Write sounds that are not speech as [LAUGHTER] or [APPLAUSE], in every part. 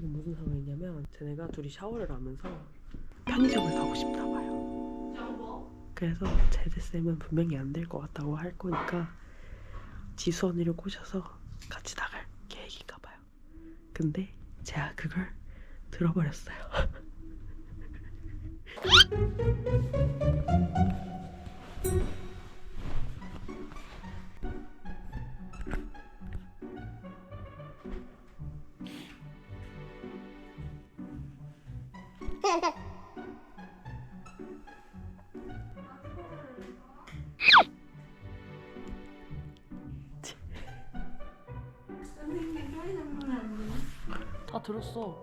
지금 무슨 상황이냐면 쟤네가 둘이 샤워를 하면서 편의점을 가고 싶나 봐요. 그래서 제재쌤은 분명히 안 될 것 같다고 할 거니까 지수 언니를 꼬셔서 같이 나갈 계획인가 봐요. 근데 제가 그걸 들어버렸어요. [LAUGHS] 들었어.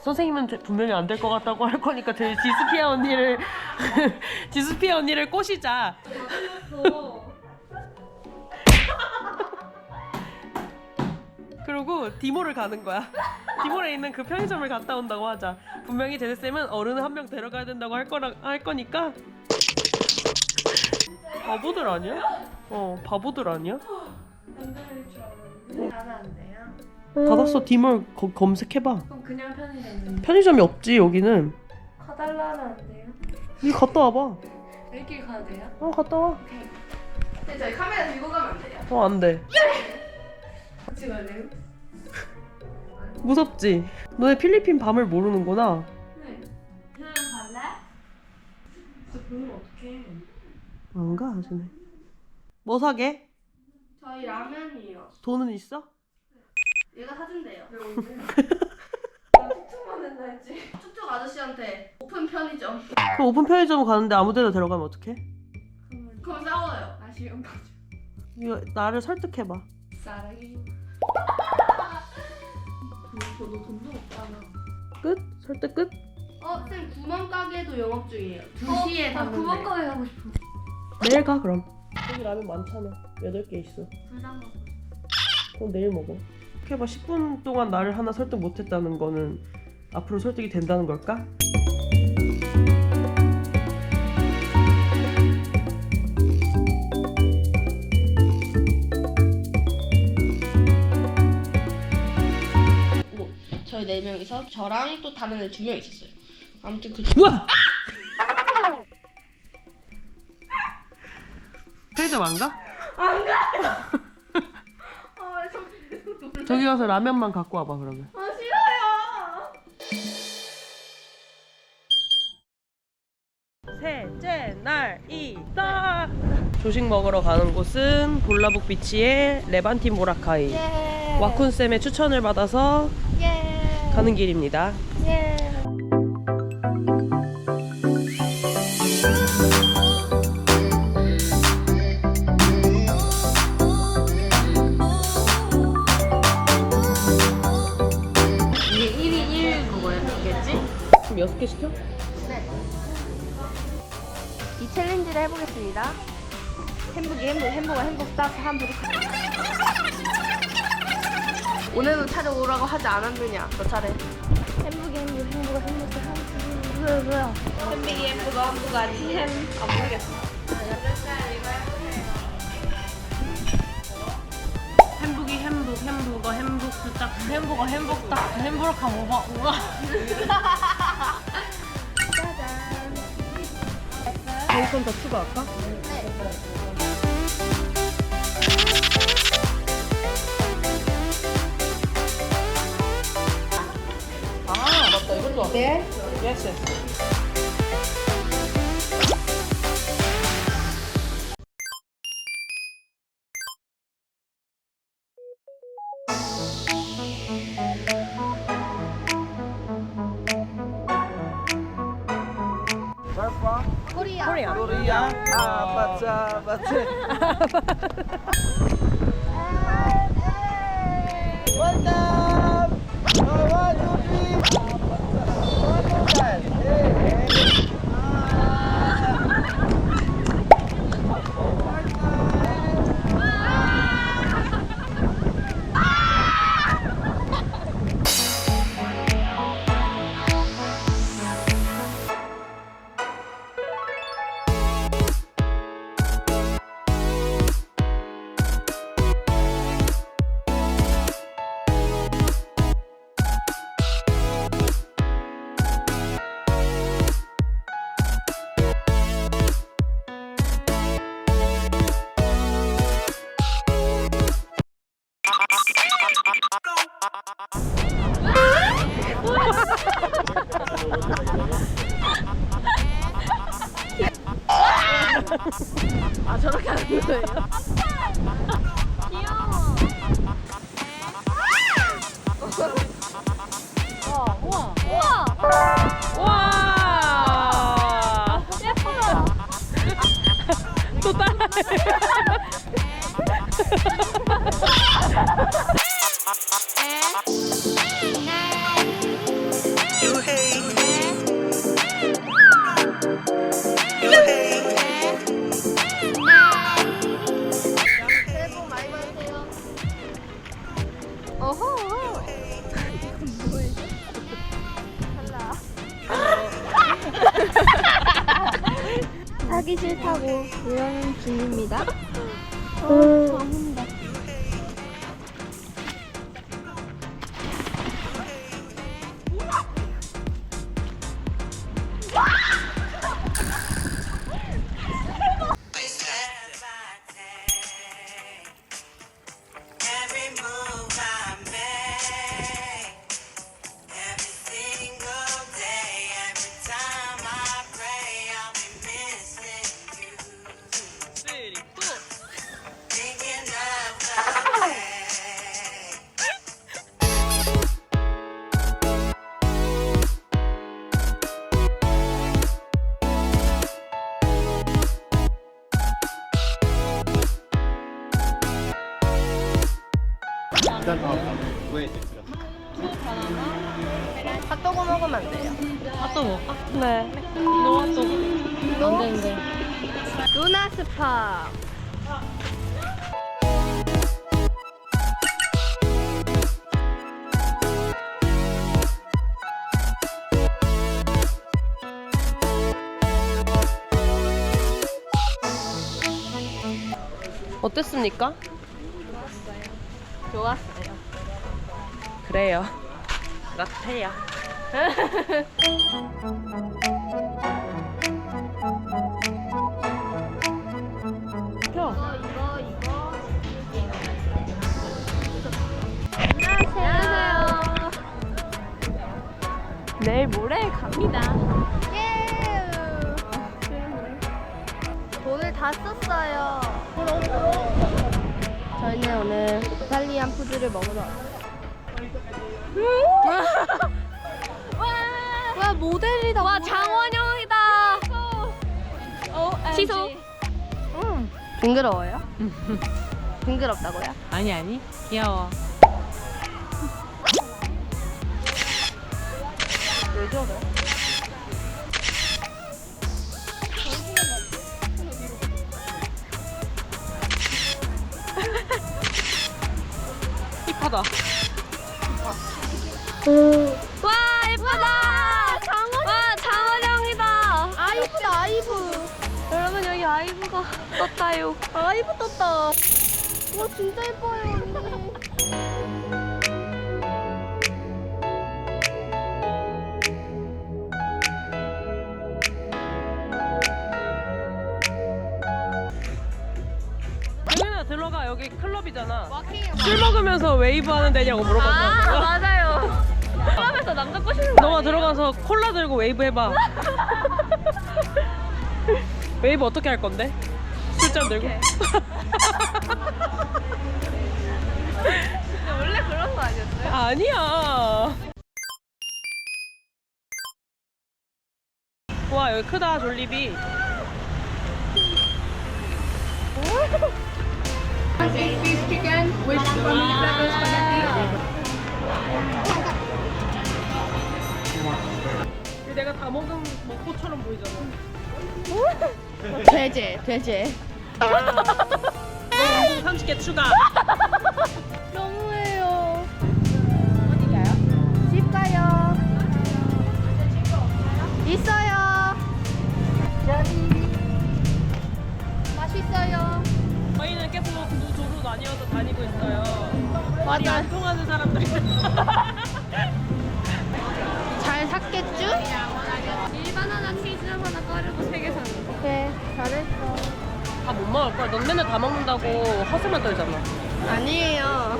선생님은 대- 분명히 안 될 것 같다고 할 거니까 저희 지스피아 언니를 [LAUGHS] 지스피아 언니를 꼬시자. [LAUGHS] 그리고 디모를 가는 거야. 디모에 있는 그 편의점을 갔다 온다고 하자. 분명히 제재 쌤은 어른 한 명 데려가야 된다고 할 거라 할 거니까. 바보들 아니야? 어, 바보들 아니야? 안 돼요? 받았어 디몰 거- 검색해봐. 그럼 그냥 편의점 편의점이 없지 여기는. 가달라는 안 돼요? 이 갔다 와봐. 일길 가도 돼요? 어 갔다 와. 근데 저희 카메라 들고 가면 안 돼요? 어안 돼. 같이 갈래요? [LAUGHS] 무섭지? 너네 필리핀 밤을 모르는구나. 네 그냥 갈래? 진짜 보면 어떡해 안 가, 쟤네. 뭐 사게? 저희 라면이요 돈은 있어? 얘가 사준대요 왜 [LAUGHS] 오늘? 나 툭툭만 했나 했지 툭툭 아저씨한테 오픈 편의점 그 오픈 편의점 가는데 아무 데나 데려가면 어떡해? 그럼 싸워요 아쉬운 거죠 이거 나를 설득해봐. 사랑해 저도 돈도 없잖아 끝? 설득 끝? 어, 쌤 구멍 가게도 영업 중이에요. 2시에 나 닫는데. 구멍 가게 가고 싶어. 내일 가 그럼. 여기 라면 많잖아. 8개 있어. 불닭 먹고. 그럼 내일 먹어. 이렇게 봐 10분 동안 나를 하나 설득 못했다는 거는 앞으로 설득이 된다는 걸까? 뭐, 저희 네 명이서 저랑 또 다른 애 두 명 있었어요. 아무튼 그 우와! 편의점 안 가? 아, 저... 저기 가서 라면만 갖고 와봐 그러면. 아 싫어요. 셋째 날이다. 조식 먹으러 가는 곳은 볼라북 비치의 레반틴 보라카이. 예. 와쿤 쌤의 추천을 받아서 예. 가는 길입니다. 여섯 개 시켜? 이 챌린지를 해보겠습니다. 햄버기 햄버거 햄버거 햄버거 딱 hamburger. 오늘도 찾아오라고 하지 않았느냐? 너 차례. 햄버기 햄버거 햄버거 햄버거 햄버거 뭐야 뭐야. 햄버기 햄버거 햄버거 아니 햄. 안 모르겠어. 햄버기 햄북 햄버거 햄북스 딱 햄버거 햄버거 딱 햄버거 먹어 우와 짜잔. 베이컨 더 추가할까? 아 맞다 이것도 네. 예스 예스 Apat. Welcome! 아 저렇게 하는 거예요? 귀여워. 우와 우와 우와 와! 예뻐요. 또 따라해. [LAUGHS] 하기 싫다고 이러는 중입니다. 어, 핫도그 먹으면 안 돼요. 핫도그 먹을까? 네. 너 핫도그. 안 되는데. 루나 스파. 어땠습니까? 좋았어요. 그래요. [LAUGHS] 라테야. [LAUGHS] 와 모델이다. 와 장원영이다. 취소. 응. 징그러워요? 징그럽다고요? [LAUGHS] 아니 아니 귀여워. 왜 저래? 힙하다. 와 예쁘다. 장원. 와 장원영이다. 아이브다 아이브. 여러분 여기 아이브가 떴다요. 아이브 떴다. 와 진짜 예뻐요 언니. 정현아 들어가 여기 클럽이잖아. 술 먹으면서 웨이브 하는 데냐고 물어봤잖아. 맞아요. 클럽에서 남자 꼬시는 거. 너가 들어가서 콜라 들고 웨이브 해봐. [LAUGHS] 웨이브 어떻게 할 건데? 술잔 들고? 원래 그런 거 아니었어요? 아니야. 와 여기 크다 졸리비. 이거 내가 다 먹은 먹고처럼 보이잖아. [LAUGHS] 돼지 돼지. 운동 30개 추가. 너무해요. 어디 가요? 집 가요. 있어요. 여기. 맛있어요. 저희는 계속 두 조로 나뉘어서 다니고 있어요. 맞아. 안 통하는 사람들. [LAUGHS] 넌 맨날 다 먹는다고 헛소만 떨잖아. 아니에요.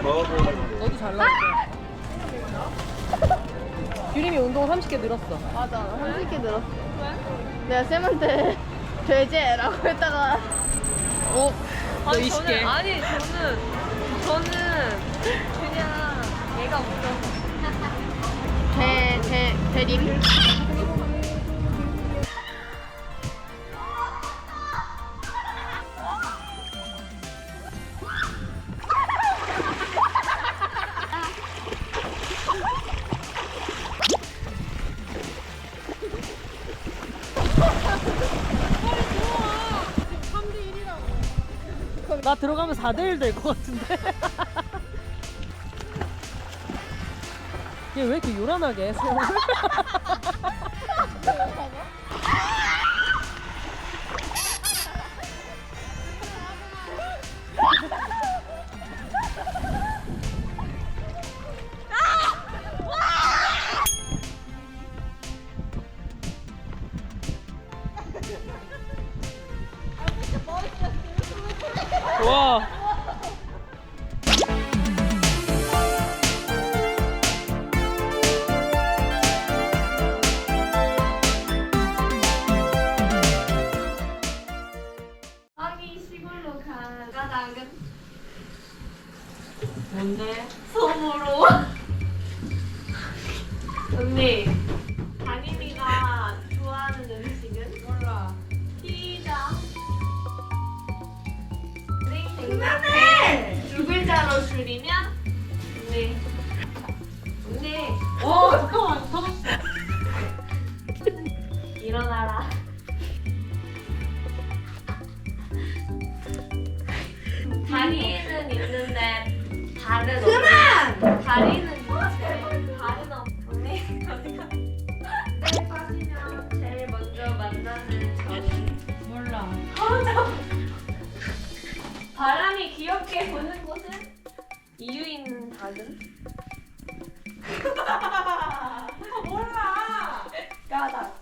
너도 잘 나왔어. 규림이 운동 30개 늘었어. 맞아, 30개 늘었어. 내가 쌤한테 [LAUGHS] 돼지라고 했다가 어? 너 아니 20개. 저는 아니 저는 저는 그냥 얘가 웃겨서 대, 대, 대림. 나 들어가면 4대1 될 것 같은데. [LAUGHS] 얘 왜 이렇게 요란하게 해, [LAUGHS] 가다가 뭔데? 솜으로. [LAUGHS] 언니 다니미가 좋아하는 음식은? 몰라. 피자. 네 백나네! 두 글자로 줄이면? 네. 언니. 어, 잠깐만, 터졌어. [LAUGHS] 일어나라 발은 그만! 다리는 언니 제일 먼저 만나는 몰라. [LAUGHS] 바람이 귀엽게 부는 곳은 이유 있는 닭은? [LAUGHS] 몰라 까닭